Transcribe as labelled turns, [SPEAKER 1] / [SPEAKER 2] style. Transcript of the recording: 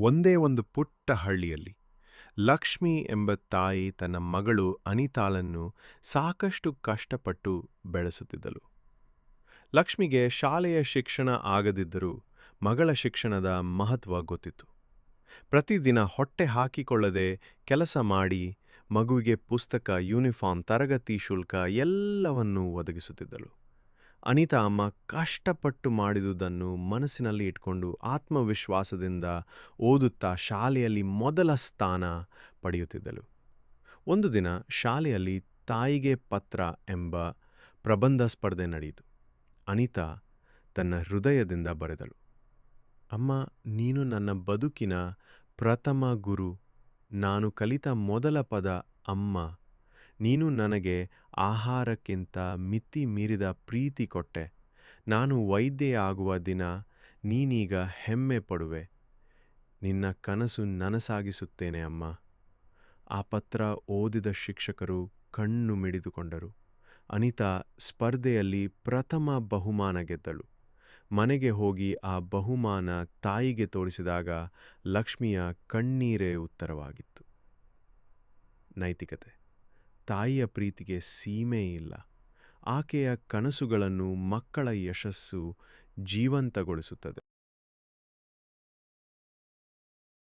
[SPEAKER 1] ಒಂದೇ ಒಂದು ಪುಟ್ಟ ಹಳ್ಳಿಯಲ್ಲಿ. ಲಕ್ಷ್ಮಿ ಎಂಬ ತಾಯಿ ತನ್ನ ಮಗಳು ಅನಿತಾಳನ್ನು ಸಾಕಷ್ಟು ಕಷ್ಟಪಟ್ಟು ಬೆಳೆಸುತ್ತಿದ್ದಳು. ಲಕ್ಷ್ಮಿಗೆ ಶಾಲೆಯ ಶಿಕ್ಷಣ ಆಗದಿದ್ದರೂ ಮಗಳ ಶಿಕ್ಷಣದ ಮಹತ್ವ ಗೊತ್ತಿತ್ತು. ಪ್ರತಿದಿನ ಹೊಟ್ಟೆ ಹಾಕಿಕೊಳ್ಳದೆ ಕೆಲಸ ಮಾಡಿ ಮಗುವಿಗೆ ಪುಸ್ತಕ, ಯೂನಿಫಾರ್ಮ್, ತರಗತಿ ಶುಲ್ಕ ಎಲ್ಲವನ್ನೂ ಒದಗಿಸುತ್ತಿದ್ದಳು. ಅನಿತಾ ಅಮ್ಮ ಕಷ್ಟಪಟ್ಟು ಮಾಡಿದುದನ್ನು ಮನಸ್ಸಿನಲ್ಲಿ ಇಟ್ಕೊಂಡು ಆತ್ಮವಿಶ್ವಾಸದಿಂದ ಓದುತ್ತಾ ಶಾಲೆಯಲ್ಲಿ ಮೊದಲ ಸ್ಥಾನ ಪಡೆಯುತ್ತಿದ್ದಳು. ಒಂದು ದಿನ ಶಾಲೆಯಲ್ಲಿ ತಾಯಿಗೆ ಪತ್ರ ಎಂಬ ಪ್ರಬಂಧ ಸ್ಪರ್ಧೆ ನಡೆಯಿತು. ಅನಿತಾ ತನ್ನ ಹೃದಯದಿಂದ ಬರೆದಳು, ಅಮ್ಮ, ನೀನು ನನ್ನ ಬದುಕಿನ ಪ್ರಥಮ ಗುರು. ನಾನು ಕಲಿತ ಮೊದಲ ಪದ ಅಮ್ಮ. ನೀನು ನನಗೆ ಆಹಾರಕ್ಕಿಂತ ಮಿತಿ ಮೀರಿದ ಪ್ರೀತಿ ಕೊಟ್ಟೆ. ನಾನು ವೈದ್ಯೆಯಾಗುವ ದಿನ ನೀನೀಗ ಹೆಮ್ಮೆ ಪಡುವೆ. ನಿನ್ನ ಕನಸು ನನಸಾಗಿಸುತ್ತೇನೆ ಅಮ್ಮ. ಆ ಪತ್ರ ಓದಿದ ಶಿಕ್ಷಕರು ಕಣ್ಣು ಮಿಡಿದುಕೊಂಡರು. ಅನಿತಾ ಸ್ಪರ್ಧೆಯಲ್ಲಿ ಪ್ರಥಮ ಬಹುಮಾನ ಗೆದ್ದಳು. ಮನೆಗೆ ಹೋಗಿ ಆ ಬಹುಮಾನ ತಾಯಿಗೆ ತೋರಿಸಿದಾಗ ಲಕ್ಷ್ಮಿಯ ಕಣ್ಣೀರೇ ಉತ್ತರವಾಗಿತ್ತು. ನೈತಿಕತೆ. ತಾಯಿಯ ಪ್ರೀತಿಗೆ ಸೀಮೆ ಇಲ್ಲ. ಆಕೆಯ ಕನಸುಗಳನ್ನು ಮಕ್ಕಳ ಯಶಸ್ಸು ಜೀವಂತಗೊಳಿಸುತ್ತದೆ.